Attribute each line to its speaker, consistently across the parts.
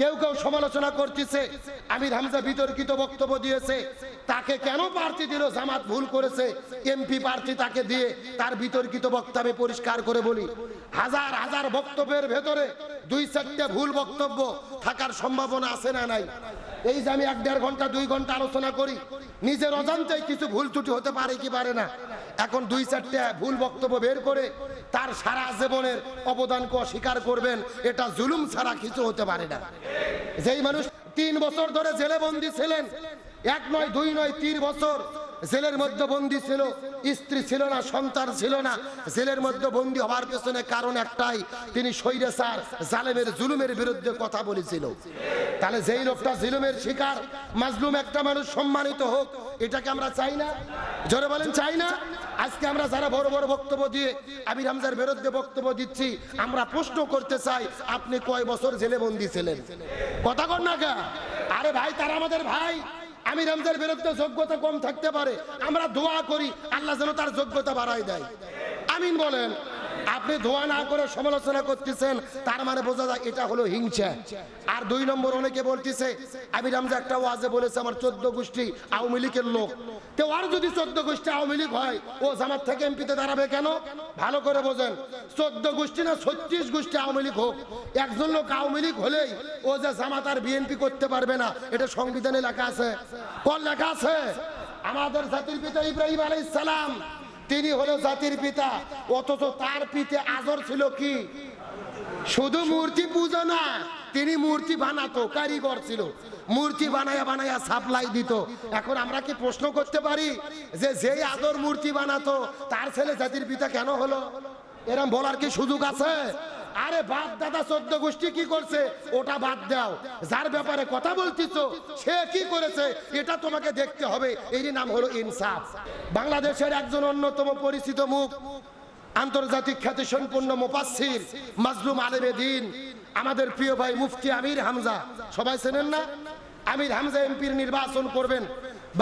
Speaker 1: কেউ কেউ সমালোচনা করতেছে। আমির হামজা বিতর্কিত বক্তব্য দিয়েছে। তাকে কেন প্রার্থী দিল? জামাত ভুল করেছে। এমপি প্রার্থী তাকে দিয়ে তার বিতর্কিত বক্তব্যে পরিষ্কার করে বলি। হাজার হাজার বক্তব্যের ভেতরে দুই চারটে ভুল বক্তব্য থাকার সম্ভাবনা আছে না নাই? এই যে আমি এক দেড় ঘণ্টা, দুই ঘণ্টা আলোচনা করি, নিজের অজান্তে কিছু ভুল ত্রুটি হতে পারে কি পারে না। এখন দুই চারটে ভুল বক্তব্য বের করে তার সারা জীবনের অবদানকে অস্বীকার করবেন, এটা জুলুম ছাড়া কিছু হতে পারে না। যেই মানুষ তিন বছর ধরে জেলে বন্দী ছিলেন, এক নয়, দুই নয়, তিন বছর জেলের মধ্যে বন্দি ছিল, স্ত্রী ছিল না, সন্তান ছিল না। জেলের মধ্যে বন্দি হওয়ার পেছনে কারণ একটাই, তিনি স্বৈরাচার জালেমের জুলুমের বিরুদ্ধে কথা বলেছিল। তাহলে যেই লোকটা জুলুমের শিকার, মাজলুম একটা মানুষ সম্মানিত হোক, এটাকে আমরা চাই না? জোরে বলেন, চাই না? আজকে আমরা যারা বড় বড় বক্তব্য দিয়ে, আমির হামজার বিরুদ্ধে বক্তব্য দিচ্ছি, আমরা প্রশ্ন করতে চাই, আপনি কয় বছর জেলে বন্দি ছিলেন? কথা কর না? আরে ভাই, তারা আমাদের ভাই। আমির হামজার বিরুদ্ধে যোগ্যতা কম থাকতে পারে, আমরা দোয়া করি, আল্লাহ যেন তার যোগ্যতা বাড়াই দেয়। আমিন বলেন। আপনি ধোয়া না করে সমালোচনা করতেছেন, তার মানে বোঝা যায় এটা হলো হিংসা। আর দুই নম্বর অনেকে বলতেছে আমির হামজা একটা ওয়াজে বলেছে, আমার চোদ্দ গোষ্ঠী আওয়ামী লীগের লোক। তো আর যদি চোদ্দ গোষ্ঠী আওয়ামী লীগ হয়, ও জামাত থেকে এমপিতে দাঁড়াবে কেন? ভালো করে বোঝেন, চোদ্দ গোষ্ঠী না ছত্রিশ গোষ্ঠী আওয়ামী লীগ হোক, একজন লোক আওয়ামী লীগ হলেই ও যে জামাত আর বিএনপি করতে পারবে না, এটা সংবিধানে লেখা আছে। কল লেখা আছে, আমাদের জাতির পিতা ইব্রাহিম আলাইহিস সালাম তিনি হলো জাতির পিতা, অথচ তার পিতে আজর ছিল কি? শুধু মূর্তি পুজো না, তিনি মূর্তি বানাতো, কারিগর ছিল। মূর্তি বানায়া বানায়া সাপ্লাই দিত। এখন আমরা কি প্রশ্ন করতে পারি যে যেই আদর মূর্তি বানাতো, তার ছেলে জাতির পিতা কেন হলো? এরম বলার কি সুযোগ আছে? আরে বাপ দাদা চোদ্দ গোষ্ঠী কি করছে? ওটা বাদ দাও। যার ব্যাপারে কথা বলতিছ, সে কি করেছে? এটা তোমাকে দেখতে হবে। এরই নাম হলো ইনসাফ। বাংলাদেশের একজন অন্যতম পরিচিত মুখ, আন্তর্জাতিক খ্যাতি সম্পন্ন মুপাসির মাজলুম আলেমে দিন, আমাদের প্রিয় ভাই মুফতি আমির হামজা। সবাই চেনেন না? আমির হামজা এমপির নির্বাচন করবেন।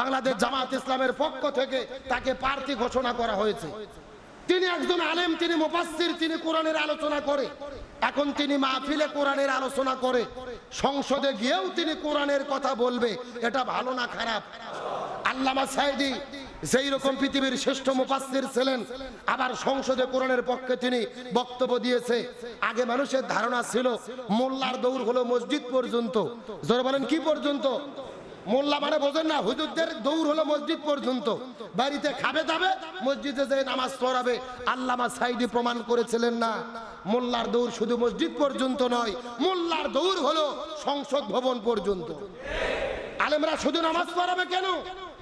Speaker 1: বাংলাদেশ জামাত ইসলামের পক্ষ থেকে তাকে প্রার্থী ঘোষণা করা হয়েছে। তিনি একজন আলেম, তিনি মুফাসসির, তিনি কোরআনের আলোচনা করে। এখন তিনি মাহফিলে কোরআনের আলোচনা করে। সংসদে গিয়েও তিনি কোরআনের কথা বলবে। এটা ভালো না খারাপ? আল্লামা সাইদি সেই রকম পৃথিবীর শ্রেষ্ঠ মুফাসসির ছিলেন, আবার সংসদে কোরআনের পক্ষে তিনি বক্তব্য দিয়েছে। আগে মানুষের ধারণা ছিল, মোল্লার দৌড় হলো মসজিদ পর্যন্ত। জোরে বলেন, কি পর্যন্ত? মোল্লা মানে বোঝেন না, হুজুরদের দৌড় হলো মসজিদ পর্যন্ত। বাড়িতে খাবে দাবে, মসজিদে যে নামাজ পড়াবে। আল্লামা সাইডি প্রমাণ করেছিলেন না, মোল্লার দৌড় শুধু মসজিদ পর্যন্ত নয়, মোল্লার দৌড় হলো সংসদ ভবন পর্যন্ত। আলেমরা শুধু নামাজ পড়াবে কেন?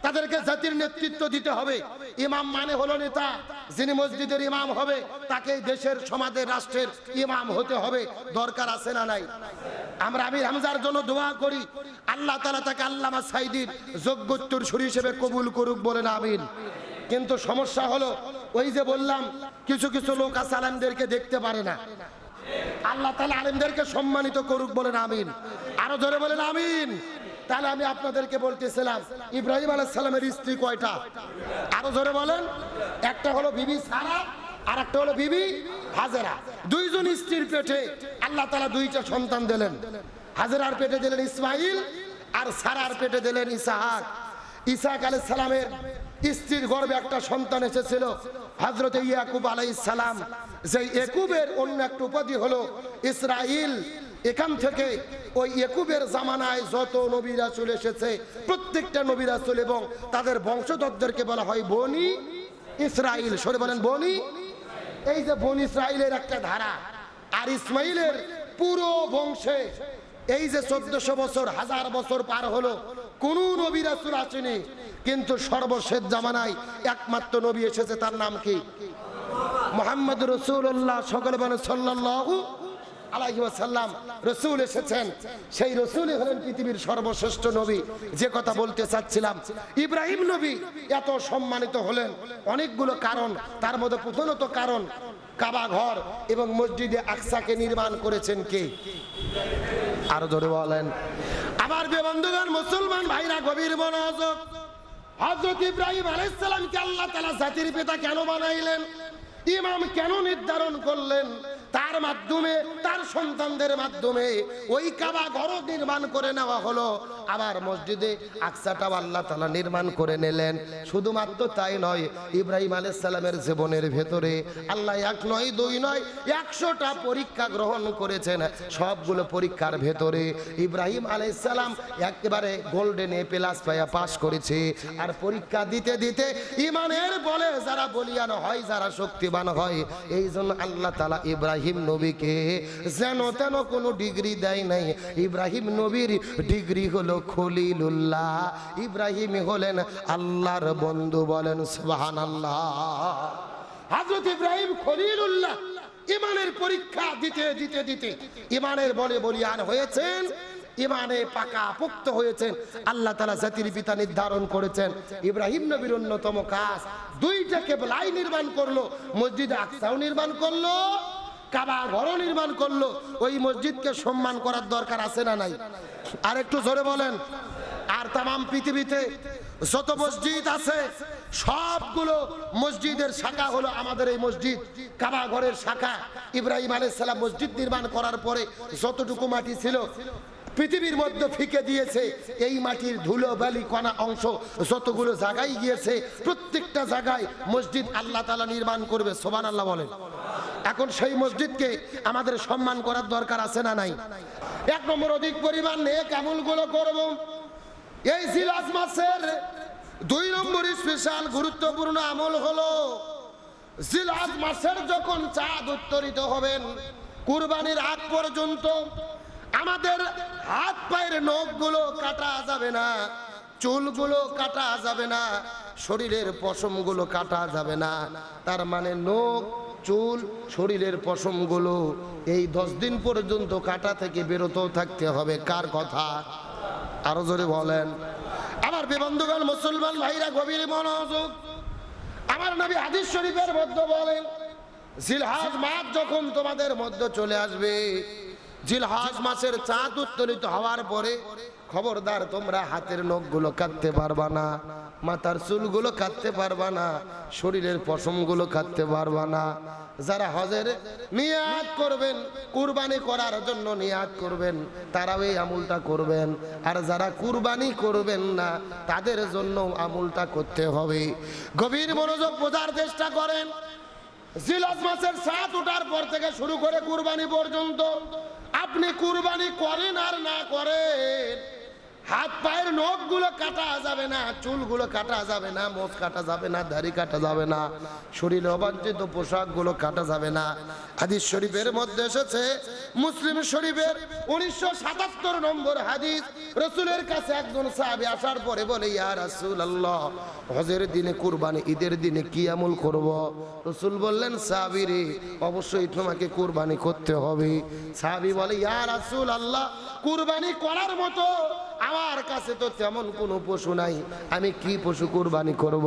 Speaker 1: তাদেরকে জাতির নেতৃত্ব দিতে হবে। ইমাম মানে হলো নেতা। যিনি মসজিদের ইমাম হবে তাকে দেশের, সমাজের, রাষ্ট্রের ইমাম হতে হবে। দরকার আছে না নাই? আমরা আমির হামজার জন্য দোয়া করি। আল্লাহ তালা তাকে আল্লামা সাইদির যোগ্যোত্তর সুর হিসেবে কবুল করুক বলেন, আমিন। কিন্তু সমস্যা হলো, ওই যে বললাম, কিছু কিছু লোক আছে আলেমদেরকে দেখতে পারে না। আল্লাহ তালা আলেমদেরকে সম্মানিত করুক বলেন, আমিন। আরও ধরে বলেন, আমিন। তাহলে আমি আপনাদেরকে বলতেছিলাম, ইব্রাহিম সালামের স্ত্রী কয়টা? আরও ধরে বলেন। একটা হলো বিবি সারা আর একটা হলো বিবি হাজেরা। দুইজন স্ত্রীর পেটে আল্লাহ তালা দুইটা সন্তান দিলেন। হাজেরার পেটে দিলেন ইসমাইল আর সারার পেটে দিলেন ইসাহাক। ইসাহাক আলাইহিস সালামের স্ত্রীর গর্ভে একটা সন্তান এসেছিল হজরত ইয়াকুব আলাইহিস সালাম। যে একুবের অন্য একটা উপাধি হলো ইসরাইল। এখান থেকে ওই একুবের জামানায় যত নবীরা চলে এসেছে, প্রত্যেকটা নবীরা চলে এবং তাদের বংশধরদেরকে বলা হয় বনি ইসরাইল সরে বলেন, বনি। এই যে বনি ইসরাইলের একটা ধারা আর ইসমাইলের পুরো বংশে এই যে চোদ্দশো বছর, হাজার বছর পার হলো, কোন নবী রাসুল আসেনি। কিন্তু সর্বশেষ জামানায় একমাত্র নবী এসেছে, তার নাম কি? মোহাম্মদ রসুল্লাহ সকলে বলে সাল্লাল্লাহু আলাইহি ওয়াসাল্লাম রসুল এসেছেন। সেই রসুলই হলেন পৃথিবীর সর্বশ্রেষ্ঠ নবী। যে কথা বলতে চাচ্ছিলাম, ইব্রাহিম নবী এত সম্মানিত হলেন। অনেকগুলো কারণ, তার মধ্যে প্রধানত কারণ, কাবা ঘর এবং মসজিদে আকসাকে নির্মাণ করেছেন কে? আরও ধরে বলেন। আমার বন্ধুগণ, মুসলমান ভাইরা, গভীর মনোযোগ। হজরত ইব্রাহিম আলাইসালামকে আল্লাহ তালা জাতির পিতা কেন বানাইলেন? ইমাম কেন নির্ধারণ করলেন? তার মাধ্যমে, তার সন্তানদের মাধ্যমে ওই কাবা ঘর নির্মাণ করে নেওয়া হলো। আবার মসজিদে আকসাটাও আল্লাহ তালা নির্মাণ করে নিলেন। শুধুমাত্র তাই নয়, ইব্রাহিম আলাইসাল্লামের জীবনের ভেতরে আল্লাহ এক নয়, দুই নয়, একশোটা পরীক্ষা গ্রহণ করেছেন। সবগুলো পরীক্ষার ভেতরে ইব্রাহিম আলাইসাল্লাম একেবারে গোল্ডেন এ প্লাস পাইয়া পাশ করেছে। আর পরীক্ষা দিতে দিতে ইমানের বলে যারা বলিয়ান হয়, যারা শক্তিবান হয় এই জন্য আল্লাহ তালা ইব্রাহিম নবীকে যেন তেন কোনো ডিগ্রি দেয় নাই। ইব্রাহিম নবীর ডিগ্রি হলো খলিলুল্লাহ। ইব্রাহিম হলেন আল্লাহর বন্ধু বলেন সুবাহান আল্লাহ হজরত ইব্রাহিম খলিলুল্লাহ ইমানের পরীক্ষা দিতে দিতে দিতে ইমানের বলে বলিয়ান হয়েছেন, ইমানে পাকা পুক্ত হয়েছেন, আল্লাহ তালা জাতির পিতা নির্ধারণ করেছেন। ইব্রাহিম নবীর অন্যতম কাজ, দুইটা কেবলাই নির্মাণ করল, মসজিদ আকসাও নির্মাণ করল কাবা ঘরও নির্মাণ করল, ওই মসজিদকে সম্মান করার দরকার আছে না নাই? আর একটু জোরে বলেন, আর তাম পৃথিবীতে যত মসজিদ আছে, সবগুলো মসজিদের শাখা হলো আমাদের এই মসজিদ। কাবা ঘরের শাখা, ইব্রাহিম আলাইসাল্লাম মসজিদ নির্মাণ করার পরে যতটুকু মাটি ছিল, পৃথিবীর মধ্যে ফিকে দিয়েছে। এই মাটির ধুলো, বালি, কণা অংশ যতগুলো জায়গায় গিয়েছে, প্রত্যেকটা জায়গায় মসজিদ আল্লাহ তালা নির্মাণ করবে। সোবান আল্লাহ বলেন। এখন সেই মসজিদকে আমাদের সম্মান করার দরকার আছে না নাই? এক নম্বর অধিক পরিমাণ নেক আমলগুলো করব। এই জিলাস মাসের দুই নম্বর স্পেশাল গুরুত্বপূর্ণ আমল হলো জিলাস মাসের যখন চাঁদ উত্তরিত হবেন, কুরবানির আগ পর্যন্ত আমাদের হাত পায়ের নখগুলো কাটা যাবে না, চুলগুলো কাটা যাবে না, শরীরের পশমগুলো কাটা যাবে না। তার মানে নখ চুল, শরীরের পশমগুলো এই দশ দিন পর্যন্ত কাটা থেকে বেরোত থাকতে হবে। কার কথা? আরও জোরে বলেন। আমার বিবন্ধুগণ মুসলমান ভাইরা, গভীর মনোযোগ। আমার নবী হাদিস শরীফের মধ্যে বলেন, জিলহাজ মাস যখন তোমাদের মধ্যে চলে আসবে, জিলহাজ মাসের চাঁদ উত্তোলিত হওয়ার পরে খবরদার, তোমরা হাতের নখগুলো কাটতে পারবা না, মাথার চুলগুলো কাটতে পারবা না, শরীরের পশমগুলো কাটতে পারবা না। যারা হজের নিয়াত করবেন, কুরবানি করার জন্য নিয়াত করবেন, তারাও এই আমুলটা করবেন। আর যারা কুরবানি করবেন না, তাদের জন্য আমুলটা করতে হবে। গভীর মনোযোগ বোঝার চেষ্টা করেন। জিলাস মাসের সাত ওঠার পর থেকে শুরু করে কুরবানি পর্যন্ত, আপনি কুরবানি করেন আর না করেন হাত পায়ের নখগুলো কাটা যাবে না, চুলগুলো কাটা যাবে না মোচ কাটা যাবে না, দাড়ি কাটা যাবে না, শরীরে অবাঞ্ছিত পোশাকগুলো কাটা যাবে না। হাদিস শরীফের মধ্যে এসেছে মুসলিম শরীফের উনিশশো সাতাত্তর নম্বর হাদিস, রসুলের কাছে একজন সাহাবি আসার পরে বলে, ইয়া রাসূল আল্লাহ হজের দিনে কুরবানি, ঈদের দিনে কি আমল করব রসুল বললেন, সাহাবি রে, অবশ্যই তোমাকে কুরবানি করতে হবে সাহাবি বলে, ইয়া রাসূল আল্লাহ কুরবানি করার মতো আমার কাছে তো তেমন কোনো পশু নাই, আমি কি পশু কুরবানি করব।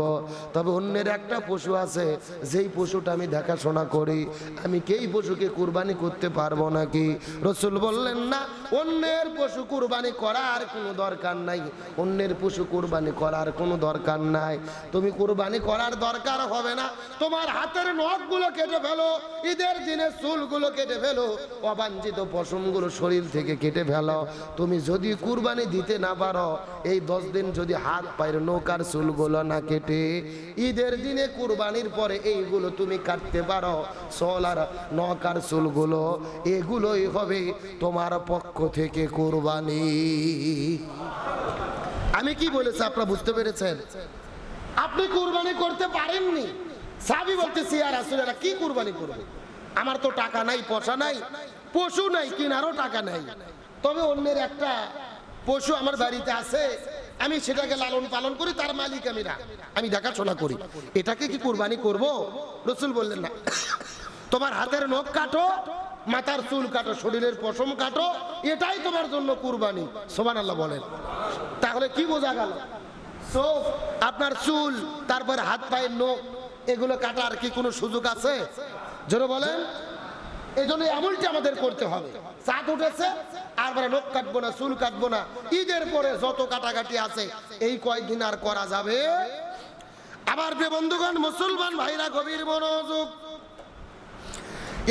Speaker 1: তবে অন্যের একটা পশু আছে, যেই পশুটা আমি দেখাশোনা করি, আমি কেই পশুকে কুরবানি করতে পারব নাকি? রসুল বললেন না অন্যের পশু কুরবানি করার কোনো দরকার নাই। অন্যের পশু কুরবানি করার কোনো দরকার নাই। তুমি কুরবানি করার দরকার হবে না। তোমার হাতের নখগুলো কেটে ফেলো, ঈদের দিনে চুলগুলো কেটে ফেলো, অবাঞ্ছিত পশমগুলো শরীর থেকে কেটে ফেলো। তুমি যদি কুরবানি দিতে না পারো, এই দশ দিন যদি হাত পায়ের নৌকার চুলগুলো না কেটে, ঈদের দিনে কুরবানির পরে এইগুলো তুমি কাটতে পারো। চল আর নৌকার চুলগুলো এগুলোই হবে তোমার পক্ষ থেকে কুরবানি। আমি কি বলেছি, আপনারা বুঝতে পেরেছেন? আপনি কোরবানি করতে পারেননি। সাবি বলতেছি আর আসলে কি কুরবানি করবে? আমার তো টাকা নাই, পয়সা নাই, পশু নাই, কিনারও টাকা নাই। তবে অন্যের একটা পশু আমার বাড়িতে আছে, আমি সেটাকে লালন পালন করি, তার মালিক আমি না। আমি দেখাশোনা করি। এটাকে কি কোরবানি করব? রসুল বললেন, না। তোমার হাতের নখ কাটো মাথার চুল কাটো, শরীরের পশম কাটো, এটাই তোমার জন্য কুরবানি। সোমান আল্লাহ বলেন। তাহলে কি বোঝা গেল? চোখ, আপনার চুল, তারপর হাত পায়ের নখ, এগুলো কাটার কি কোনো সুযোগ আছে? জোরে বলেন। এই জন্য আমলটি আমাদের করতে হবে। চাঁদ উঠেছে আর আমরা নখ কাটবো না, চুল কাটবো না। ঈদের পরে যত কাটাকাটি আছে, এই কয়েকদিন আর করা যাবে? আবার বন্ধুগণ, মুসলমান ভাইরা, গভীর মনোযোগ।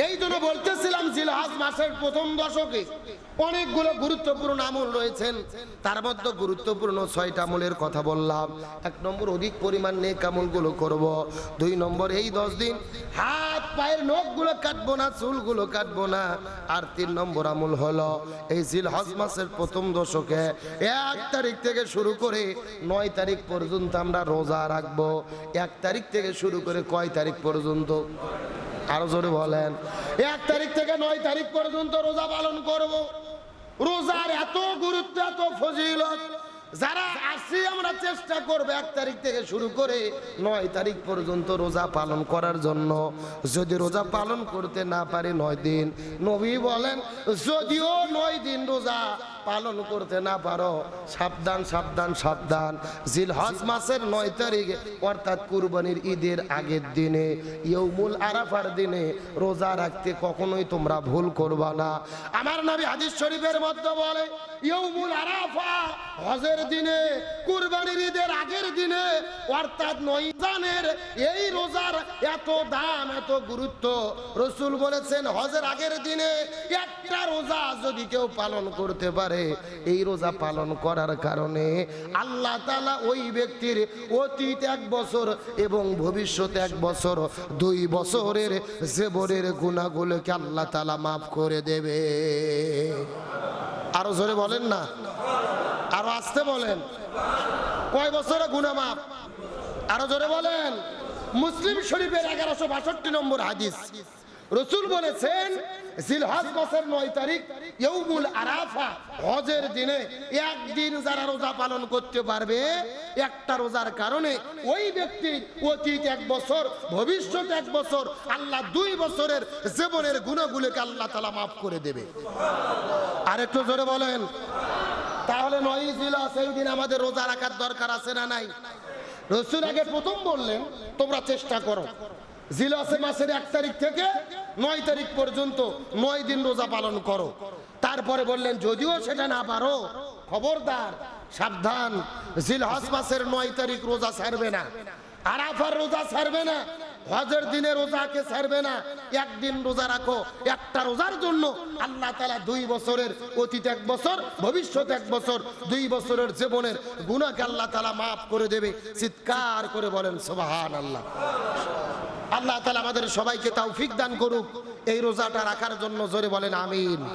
Speaker 1: এই জন্য বলতেছিলাম জিলহাজ মাসের প্রথম দশকে অনেকগুলো গুরুত্বপূর্ণ আমল রয়েছেন। তার মধ্যে গুরুত্বপূর্ণ ছয়টা আমলের কথা বললাম। এক নম্বর, অধিক পরিমাণ নেক আমলগুলো করব। দুই নম্বর, এই দশ দিন হাত, পায়ের নখগুলো কাটবো না, চুলগুলো কাটবো না। আর তিন নম্বর আমল হলো এই জিলহজ মাসের প্রথম দশকে এক তারিখ থেকে শুরু করে নয় তারিখ পর্যন্ত আমরা রোজা রাখব। এক তারিখ থেকে শুরু করে কয় তারিখ পর্যন্ত? আরও জোরে বলেন। এক তারিখ থেকে নয় তারিখ পর্যন্ত রোজা পালন করব। রোজার এত গুরুত্ব, এত ফজিলত যারা আসি, আমরা চেষ্টা করব এক তারিখ থেকে শুরু করে নয় তারিখ পর্যন্ত রোজা পালন করার জন্য। যদি রোজা পালন করতে না পারে নয় দিন, নবী বলেন, যদিও নয় দিন রোজা পালন করতে না পারো, সাবধান সাবধান সাবধান। জিলহজ মাসের নয় তারিখে, অর্থাৎ কুরবানির ঈদের আগের দিনে ইয়ৌমুল আরাফার দিনে রোজা রাখতে কখনোই তোমরা ভুল করবা না। আমার নবী হাদিস শরীফের মধ্যে বলে ইয়ৌমুল আরাফা, হজের দিনে, কুরবানির ঈদের আগের দিনে, অর্থাৎ নয়জানের এই রোজার এত দাম, এত গুরুত্ব। রসুল বলেছেন, হজের আগের দিনে একটা রোজা যদি কেউ পালন করতে পারে, এই রোজা পালন করার কারণে আল্লাহ তালা ওই ব্যক্তির অতীত এক বছর এবং ভবিষ্যৎ এক বছর, দুই বছরের জীবনের গুণাগুলোকে আল্লাহ তালা মাফ করে দেবে। আরও জোরে বলেন না? আরও আসতে বলেন। কয় বছরে গুণা মাফ আরও জোরে বলেন। মুসলিম শরীফের এগারোশো বাষট্টি নম্বর হাদিস। রসুল বলেছেন নয় তারিখ আরাফা, হজের দিনে একদিন যারা রোজা পালন করতে পারবে, একটা রোজার কারণে ওই ব্যক্তি অতীত এক বছর, ভবিষ্যৎ এক বছর, আল্লাহ দুই বছরের জীবনের গুণগুলোকে আল্লাহ তালা মাফ করে দেবে। আর একটু জোরে বলেন। তাহলে নয় জিলা সেই আমাদের রোজা রাখার দরকার আছে না নাই? রসুল আগে প্রথম বললেন, তোমরা চেষ্টা করো। জিলাসে মাসের এক তারিখ থেকে নয় তারিখ পর্যন্ত নয় দিন রোজা পালন করো। তারপরে বললেন, যদিও সেটা না পারো, খবরদার, সাবধান। জিলহজ মাসের নয় তারিখ রোজা ছাড়বে না। আরাফার রোজা ছাড়বে না। হজের দিনে রোজাকে ছাড়বে না। একদিন রোজা রাখো, একটা রোজার জন্য আল্লাহ তালা দুই বছরের অতীত এক বছর, ভবিষ্যৎ এক বছর, দুই বছরের জীবনের গুণাকে আল্লাহ তালা মাফ করে দেবে। চিৎকার করে বলেন সোবাহান আল্লাহ আল্লাহ তালা আমাদের সবাইকে তৌফিক দান করুক। এই রোজাটা রাখার জন্য জোরে বলেন, আমিন।